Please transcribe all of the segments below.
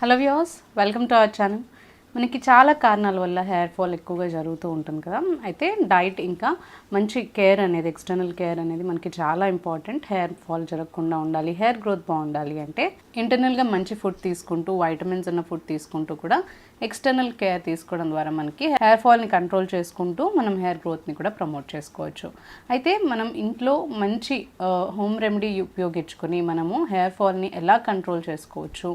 Hello viewers welcome to our channel. మనకి చాలా కారణాల వల్ల హెయిర్ ఫాల్ ఎక్కువగా జరుగుతూ ఉంటుంది కదా. అయితే డైట్ ఇంకా మంచి కేర్ అనేది ఎక్స్టర్నల్ కేర్ అనేది మనకి చాలా ఇంపార్టెంట్. హెయిర్ ఫాల్ జరగకుండా ఉండాలి హెయిర్ గ్రోత్ బాగుండాలి అంటే ఇంటర్నల్గా మంచి ఫుడ్ తీసుకుంటూ వైటమిన్స్ ఉన్న ఫుడ్ తీసుకుంటూ కూడా ఎక్స్టర్నల్ కేర్ తీసుకోవడం ద్వారా మనకి హెయిర్ ఫాల్ని కంట్రోల్ చేసుకుంటూ మనం హెయిర్ గ్రోత్ని కూడా ప్రమోట్ చేసుకోవచ్చు. అయితే మనం ఇంట్లో మంచి హోమ్ రెమెడీ ఉపయోగించుకొని మనము హెయిర్ ఫాల్ని ఎలా కంట్రోల్ చేసుకోవచ్చు?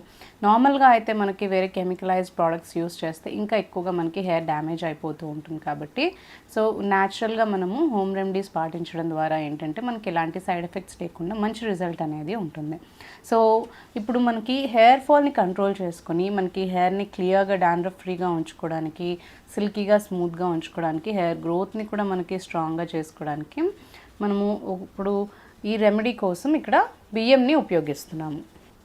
నార్మల్గా అయితే మనకి వేరే కెమికలైజ్డ్ ప్రోడక్ట్స్ యూస్ చేస్తాం ఇంకా ఎక్కువగా మనకి హెయిర్ డ్యామేజ్ అయిపోతూ ఉంటుంది కాబట్టి. సో న్యాచురల్గా మనము హోమ్ రెమెడీస్ పాటించడం ద్వారా ఏంటంటే మనకి ఎలాంటి సైడ్ ఎఫెక్ట్స్ లేకుండా మంచి రిజల్ట్ అనేది ఉంటుంది. సో ఇప్పుడు మనకి హెయిర్ ఫాల్ని కంట్రోల్ చేసుకొని మనకి హెయిర్ని క్లియర్గా డాండ్రఫ్ ఫ్రీగా ఉంచుకోవడానికి సిల్కీగా స్మూత్గా ఉంచుకోవడానికి హెయిర్ గ్రోత్ని కూడా మనకి స్ట్రాంగ్గా చేసుకోవడానికి మనము ఇప్పుడు ఈ రెమెడీ కోసం ఇక్కడ బియ్యంని ఉపయోగిస్తున్నాము.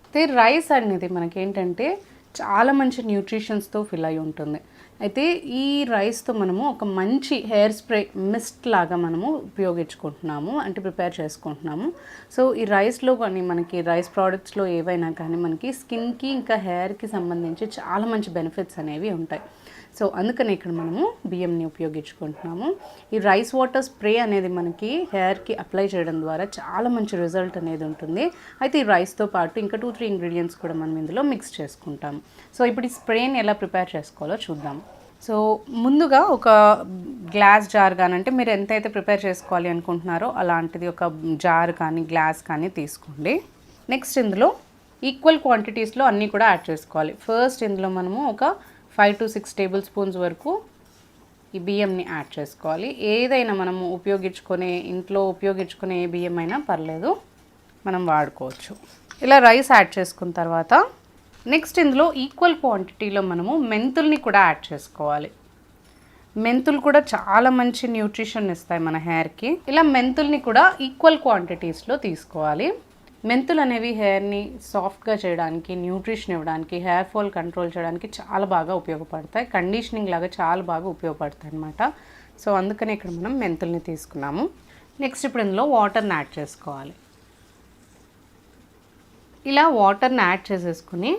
అయితే రైస్ అనేది మనకి ఏంటంటే చాలా మంచి న్యూట్రిషన్స్తో ఫిల్ అయి ఉంటుంది. అయితే ఈ రైస్తో మనము ఒక మంచి హెయిర్ స్ప్రే మిస్ట్ లాగా మనము ఉపయోగించుకుంటున్నాము అంటే ప్రిపేర్ చేసుకుంటున్నాము. సో ఈ రైస్లో కానీ మనకి రైస్ ప్రోడక్ట్స్లో ఏవైనా కానీ మనకి స్కిన్కి ఇంకా హెయిర్కి సంబంధించి చాలా మంచి బెనిఫిట్స్ అనేవి ఉంటాయి. సో అందుకని ఇక్కడ మనము బియ్యంని ఉపయోగించుకుంటున్నాము. ఈ రైస్ వాటర్ స్ప్రే అనేది మనకి హెయిర్కి అప్లై చేయడం ద్వారా చాలా మంచి రిజల్ట్ అనేది ఉంటుంది. అయితే ఈ రైస్తో పాటు ఇంకా టూ త్రీ ఇంగ్రీడియంట్స్ కూడా మనం ఇందులో మిక్స్ చేసుకుంటాం. సో ఇప్పుడు ఈ స్ప్రేని ఎలా ప్రిపేర్ చేసుకోవాలో చూద్దాం. సో ముందుగా ఒక గ్లాస్ జార్ కానంటే మీరు ఎంతైతే ప్రిపేర్ చేసుకోవాలి అనుకుంటున్నారో అలాంటిది ఒక జార్ కానీ గ్లాస్ కానీ తీసుకోండి. నెక్స్ట్ ఇందులో ఈక్వల్ క్వాంటిటీస్లో అన్నీ కూడా యాడ్ చేసుకోవాలి. ఫస్ట్ ఇందులో మనము ఒక five to six tablespoons వరకు ఈ బియ్యంని యాడ్ చేసుకోవాలి. ఏదైనా మనము ఉపయోగించుకునే ఇంట్లో ఉపయోగించుకునే ఏ బియ్యం అయినా పర్లేదు మనం వాడుకోవచ్చు. ఇలా రైస్ యాడ్ చేసుకున్న తర్వాత నెక్స్ట్ ఇందులో ఈక్వల్ క్వాంటిటీలో మనము మెంతుల్ని కూడా యాడ్ చేసుకోవాలి. మెంతులు కూడా చాలా మంచి న్యూట్రిషన్ ఇస్తాయి మన హెయిర్కి ఇలా మెంతుల్ని కూడా ఈక్వల్ క్వాంటిటీస్లో తీసుకోవాలి. మెంతులు అనేవి హెయిర్ని సాఫ్ట్గా చేయడానికి న్యూట్రిషన్ ఇవ్వడానికి హెయిర్ ఫాల్ కంట్రోల్ చేయడానికి చాలా బాగా ఉపయోగపడతాయి. కండిషనింగ్ లాగా చాలా బాగా ఉపయోగపడతాయి అనమాట సో అందుకని ఇక్కడ మనం మెంతుల్ని తీసుకున్నాము. నెక్స్ట్ ఇప్పుడు ఇందులో వాటర్ని యాడ్ చేసుకోవాలి. ఇలా వాటర్ని యాడ్ చేసేసుకుని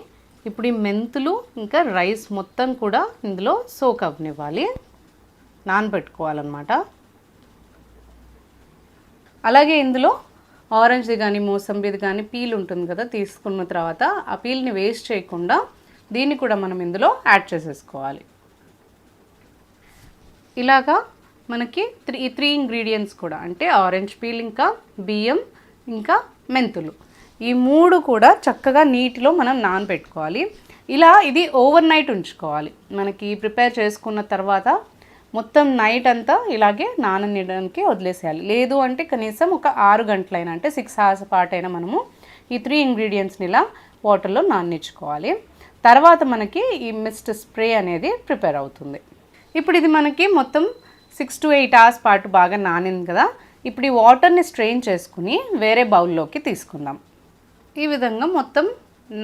ఇప్పుడు ఈ మెంతులు ఇంకా రైస్ మొత్తం కూడా ఇందులో సోక్ అవ్వనివ్వాలి. నానబెట్టుకోవాలన్నమాట. అలాగే ఇందులో ఆరెంజ్ది కానీ మోసంబిది కానీ పీల్ ఉంటుంది కదా తీసుకున్న తర్వాత ఆ పీల్ని వేస్ట్ చేయకుండా దీన్ని కూడా మనం ఇందులో యాడ్ చేసేసుకోవాలి. ఇలాగా మనకి త్రీ త్రీ ఇంగ్రీడియంట్స్ కూడా అంటే ఆరెంజ్ పీల్ ఇంకా బియ్యం ఇంకా మెంతులు. ఈ మూడు కూడా చక్కగా నీటిలో మనం నానబెట్టుకోవాలి. ఇలా ఇది ఓవర్ నైట్ ఉంచుకోవాలి. మనకి ప్రిపేర్ చేసుకున్న తర్వాత మొత్తం నైట్ అంతా ఇలాగే నాననియడానికి వదిలేసేయాలి. లేదు అంటే కనీసం ఒక ఆరు గంటలైనా అంటే సిక్స్ అవర్స్ పాటైనా మనము ఈ త్రీ ఇంగ్రీడియంట్స్ని ఇలా వాటర్లో నాననిచ్చుకోవాలి తర్వాత మనకి ఈ మిస్ట్ స్ప్రే అనేది ప్రిపేర్ అవుతుంది. ఇప్పుడు ఇది మనకి మొత్తం సిక్స్ టు ఎయిట్ అవర్స్ పాటు బాగా నానింది కదా. ఇప్పుడు ఈ వాటర్ని స్ట్రెయిన్ చేసుకుని వేరే బౌల్లోకి తీసుకుందాం. ఈ విధంగా మొత్తం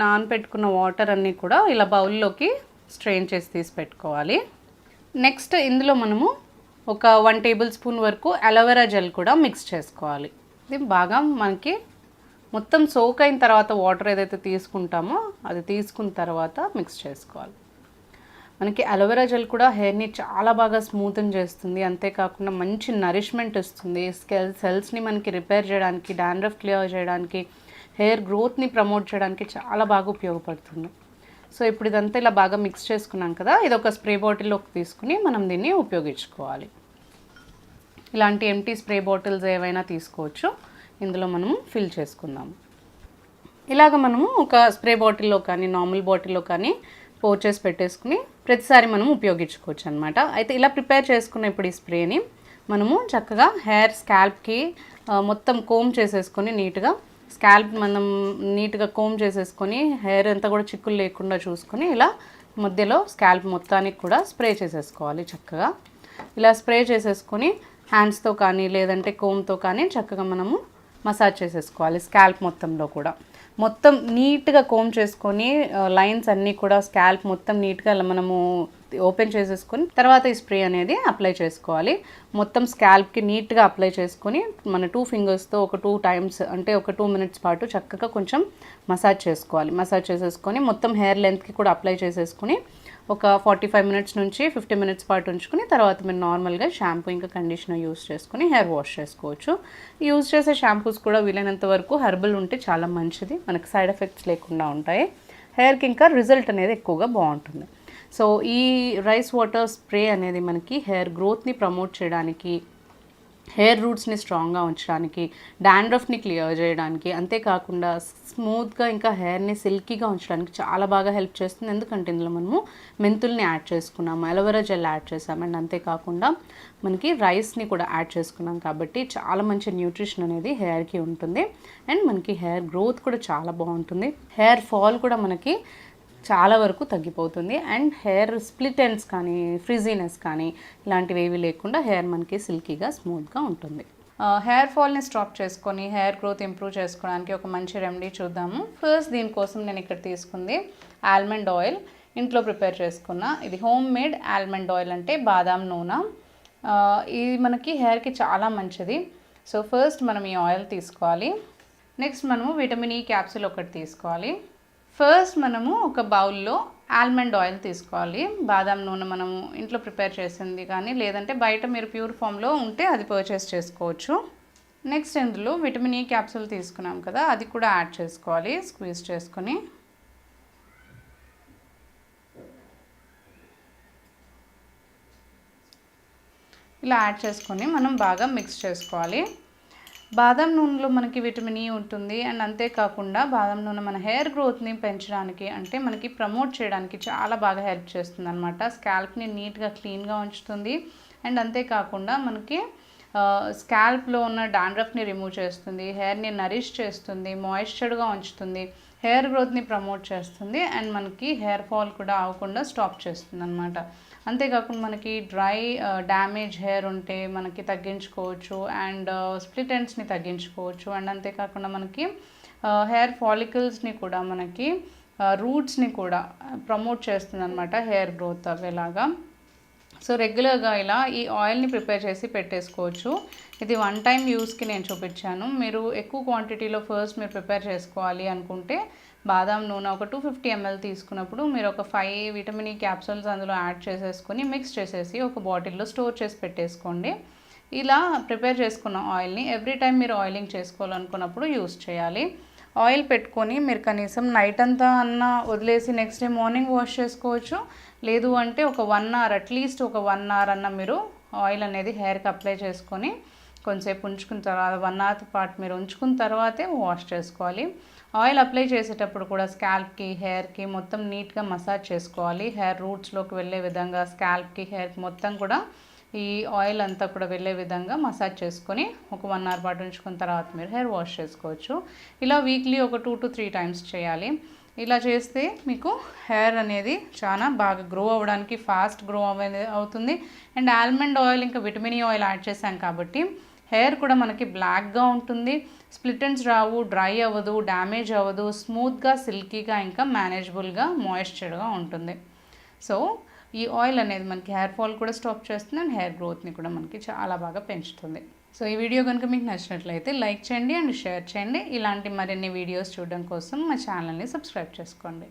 నానపెట్టుకున్న వాటర్ అన్నీ కూడా ఇలా బౌల్లోకి స్ట్రెయిన్ చేసి తీసి పెట్టుకోవాలి. నెక్స్ట్ ఇందులో మనము ఒక వన్ టేబుల్ స్పూన్ వరకు అలోవెరా జెల్ కూడా మిక్స్ చేసుకోవాలి. ఇది బాగా మనకి మొత్తం సోక్ అయిన తర్వాత వాటర్ ఏదైతే తీసుకుంటామో అది తీసుకున్న తర్వాత మిక్స్ చేసుకోవాలి. మనకి అలోవెరా జెల్ కూడా హెయిర్ని చాలా బాగా స్మూతన్ చేస్తుంది. అంతేకాకుండా మంచి నరిష్మెంట్ ఇస్తుంది. స్కెల్ సెల్స్ని మనకి రిపేర్ చేయడానికి డాండ్రఫ్ క్లియర్ చేయడానికి హెయిర్ గ్రోత్ని ప్రమోట్ చేయడానికి చాలా బాగా ఉపయోగపడుతుంది. సో ఇప్పుడు ఇదంతా ఇలా బాగా మిక్స్ చేసుకున్నాం కదా ఇది ఒక స్ప్రే బాటిల్లోకి తీసుకుని మనం దీన్ని ఉపయోగించుకోవాలి. ఇలాంటి ఎంటీ స్ప్రే బాటిల్స్ ఏవైనా తీసుకోవచ్చు. ఇందులో మనము ఫిల్ చేసుకుందాము. ఇలాగ మనము ఒక స్ప్రే బాటిల్లో కానీ నార్మల్ బాటిల్లో కానీ పోర్ చేసి పెట్టేసుకుని ప్రతిసారి మనం ఉపయోగించుకోవచ్చు అనమాట అయితే ఇలా ప్రిపేర్ చేసుకున్న ఇప్పుడు ఈ స్ప్రేని మనము చక్కగా హెయిర్ స్కాల్ప్కి మొత్తం కోమ్ చేసేసుకొని నీట్గా స్కాల్ప్ మనం నీట్గా కోమ్ చేసేసుకొని హెయిర్ అంతా కూడా చిక్కులు లేకుండా చూసుకొని ఇలా మధ్యలో స్కాల్ప్ మొత్తానికి కూడా స్ప్రే చేసేసుకోవాలి చక్కగా. ఇలా స్ప్రే చేసేసుకొని హ్యాండ్స్తో కానీ లేదంటే కోమ్తో కానీ చక్కగా మనము మసాజ్ చేసేసుకోవాలి స్కాల్ప్ మొత్తంలో కూడా. మొత్తం నీట్గా కోమ్ చేసుకొని లైన్స్ అన్నీ కూడా స్కాల్ప్ మొత్తం నీట్గా మనము ఓపెన్ చేసేసుకొని తర్వాత ఈ స్ప్రే అనేది అప్లై చేసుకోవాలి. మొత్తం స్కాల్ప్కి నీట్గా అప్లై చేసుకొని మన టూ ఫింగర్స్తో ఒక టూ టైమ్స్ అంటే ఒక టూ మినిట్స్ పాటు చక్కగా కొంచెం మసాజ్ చేసుకోవాలి. మసాజ్ చేసేసుకొని మొత్తం హెయిర్ లెంత్కి కూడా అప్లై చేసేసుకొని ఒక ఫార్టీ ఫైవ్ మినిట్స్ నుంచి ఫిఫ్టీ మినిట్స్ పాటు ఉంచుకుని తర్వాత మీరు నార్మల్గా షాంపూ ఇంకా కండిషనర్ యూస్ చేసుకుని హెయిర్ వాష్ చేసుకోవచ్చు. యూజ్ చేసే షాంపూస్ కూడా వీలైనంత వరకు హెర్బల్ ఉంటే చాలా మంచిది. మనకు సైడ్ ఎఫెక్ట్స్ లేకుండా ఉంటాయి. హెయిర్కి ఇంకా రిజల్ట్ అనేది ఎక్కువగా బాగుంటుంది. సో ఈ రైస్ వాటర్ స్ప్రే అనేది మనకి హెయిర్ గ్రోత్ని ప్రమోట్ చేయడానికి హెయిర్ రూట్స్ని స్ట్రాంగ్గా ఉంచడానికి డాండ్రఫ్ని క్లియర్ చేయడానికి అంతేకాకుండా స్మూత్గా ఇంకా హెయిర్ని సిల్కీగా ఉంచడానికి చాలా బాగా హెల్ప్ చేస్తుంది. ఎందుకంటే ఇందులో మనము మెంతుల్ని యాడ్ చేసుకున్నాము అలోవెరా జెల్ యాడ్ చేసాము అండ్ అంతేకాకుండా మనకి రైస్ని కూడా యాడ్ చేసుకున్నాం కాబట్టి చాలా మంచి న్యూట్రిషన్ అనేది హెయిర్కి ఉంటుంది. అండ్ మనకి హెయిర్ గ్రోత్ కూడా చాలా బాగుంటుంది. హెయిర్ ఫాల్ కూడా మనకి చాలా వరకు తగ్గిపోతుంది. అండ్ హెయిర్ స్ప్లిట్ ఎండ్స్ కానీ ఫ్రిజీనెస్ కానీ ఇలాంటివి ఏవి లేకుండా హెయిర్ మనకి సిల్కీగా స్మూత్గా ఉంటుంది. హెయిర్ ఫాల్ని స్టాప్ చేసుకొని హెయిర్ గ్రోత్ ఇంప్రూవ్ చేసుకోవడానికి ఒక మంచి రెమెడీ చూద్దాము. ఫస్ట్ దీనికోసం నేను ఇక్కడ తీసుకుంది ఆల్మండ్ ఆయిల్. ఇంట్లో ప్రిపేర్ చేసుకున్న ఇది హోమ్ మేడ్ ఆల్మండ్ ఆయిల్ అంటే బాదాం నూనె. ఇది మనకి హెయిర్కి చాలా మంచిది. సో ఫస్ట్ మనం ఈ ఆయిల్ తీసుకోవాలి. నెక్స్ట్ మనము విటమిన్ ఈ క్యాప్సిల్ ఒకటి తీసుకోవాలి. ఫస్ట్ మనము ఒక బౌల్లో ఆల్మండ్ ఆయిల్ తీసుకోవాలి. బాదం నూనె మనము ఇంట్లో ప్రిపేర్ చేసింది కానీ లేదంటే బయట మీరు ప్యూర్ ఫామ్లో ఉంటే అది పర్చేస్ చేసుకోవచ్చు. నెక్స్ట్ ఇందులో విటమిన్ ఈ క్యాప్సూల్ తీసుకున్నాం కదా అది కూడా యాడ్ చేసుకోవాలి స్క్వీజ్ చేసుకొని. ఇలా యాడ్ చేసుకొని మనం బాగా మిక్స్ చేసుకోవాలి. బాదం నూనెలో మనకి విటమిన్ ఈ ఉంటుంది. అండ్ అంతేకాకుండా బాదం నూనె మన హెయిర్ గ్రోత్ని పెంచడానికి అంటే మనకి ప్రమోట్ చేయడానికి చాలా బాగా హెల్ప్ చేస్తుంది అనమాట స్కాల్ప్ని నీట్గా క్లీన్గా ఉంచుతుంది. అండ్ అంతేకాకుండా మనకి స్కాల్ప్లో ఉన్న డాండ్రఫ్ని రిమూవ్ చేస్తుంది. హెయిర్ని నరిష్ చేస్తుంది. మాయిశ్చర్డ్గా ఉంచుతుంది. హెయిర్ గ్రోత్ని ప్రమోట్ చేస్తుంది. అండ్ మనకి హెయిర్ ఫాల్ కూడా అవ్వకుండా స్టాప్ చేస్తుంది అనమాట అంతేకాకుండా మనకి డ్రై డ్యామేజ్ హెయిర్ ఉంటే మనకి తగ్గించుకోవచ్చు అండ్ స్ప్లిట్ ఎండ్స్ని తగ్గించుకోవచ్చు అండ్ అంతేకాకుండా మనకి హెయిర్ ఫాలికల్స్ని కూడా మనకి రూట్స్ని కూడా ప్రమోట్ చేస్తుంది అనమాట హెయిర్ గ్రోత్ అవేలాగా సో రెగ్యులర్గా ఇలా ఈ ఆయిల్ని ప్రిపేర్ చేసి పెట్టేసుకోవచ్చు. ఇది వన్ టైం యూస్కి నేను చూపించాను. మీరు ఎక్కువ క్వాంటిటీలో ఫస్ట్ మీరు ప్రిపేర్ చేసుకోవాలి అనుకుంటే బాదం నూనె ఒక టూ ఫిఫ్టీ ఎంఎల్ తీసుకున్నప్పుడు మీరు ఒక ఫైవ్ విటమిన్ ఈ క్యాప్సూల్స్ అందులో యాడ్ చేసేసుకొని మిక్స్ చేసేసి ఒక బాటిల్లో స్టోర్ చేసి పెట్టేసుకోండి. ఇలా ప్రిపేర్ చేసుకున్న ఆయిల్ని ఎవ్రీ టైం మీరు ఆయిలింగ్ చేసుకోవాలనుకున్నప్పుడు యూస్ చేయాలి. ఆయిల్ పెట్టుకొని మీరు కనీసం నైట్ అంతా అన్న వదిలేసి నెక్స్ట్ డే మార్నింగ్ వాష్ చేసుకోవచ్చు. లేదు అంటే ఒక వన్ అవర్ అట్లీస్ట్ ఒక వన్ అవర్ అన్న మీరు ఆయిల్ అనేది హెయిర్కి అప్లై చేసుకొని కొంచెంసేపు ఉంచుకున్న తర్వాత వన్ అవర్ పాటు మీరు ఉంచుకున్న తర్వాతే వాష్ చేసుకోవాలి. ఆయిల్ అప్లై చేసేటప్పుడు కూడా స్కాల్ప్కి హెయిర్కి మొత్తం నీట్గా మసాజ్ చేసుకోవాలి. హెయిర్ రూట్స్లోకి వెళ్ళే విధంగా స్కాల్ప్కి హెయిర్కి మొత్తం కూడా ఈ ఆయిల్ అంతా కూడా వెళ్ళే విధంగా మసాజ్ చేసుకొని ఒక వన్ అవర్ పాటు ఉంచుకున్న తర్వాత మీరు హెయిర్ వాష్ చేసుకోవచ్చు. ఇలా వీక్లీ ఒక టూ టు త్రీ టైమ్స్ చేయాలి. ఇలా చేస్తే మీకు హెయిర్ అనేది చాలా బాగా గ్రో అవ్వడానికి ఫాస్ట్ గ్రో అవ్వే అవుతుంది. అండ్ ఆల్మండ్ ఆయిల్ ఇంకా విటమిన్ ఆయిల్ యాడ్ చేశాం కాబట్టి హెయిర్ కూడా మనకి బ్లాక్గా ఉంటుంది. స్ప్లిటన్స్ రావు డ్రై అవ్వదు డ్యామేజ్ అవ్వదు స్మూత్గా సిల్కీగా ఇంకా మేనేజబుల్గా మాయిశ్చర్గా ఉంటుంది. సో ఈ ఆయిల్ అనేది మనకి హెయిర్ ఫాల్ కూడా స్టాప్ చేస్తుంది అండ్ హెయిర్ గ్రోత్ని కూడా మనకి చాలా బాగా పెంచుతుంది. సో ఈ వీడియో కనుక మీకు నచ్చినట్లయితే లైక్ చేయండి అండ్ షేర్ చేయండి. ఇలాంటి మరిన్ని వీడియోస్ చూడడం కోసం మా ఛానల్ని సబ్స్క్రైబ్ చేసుకోండి.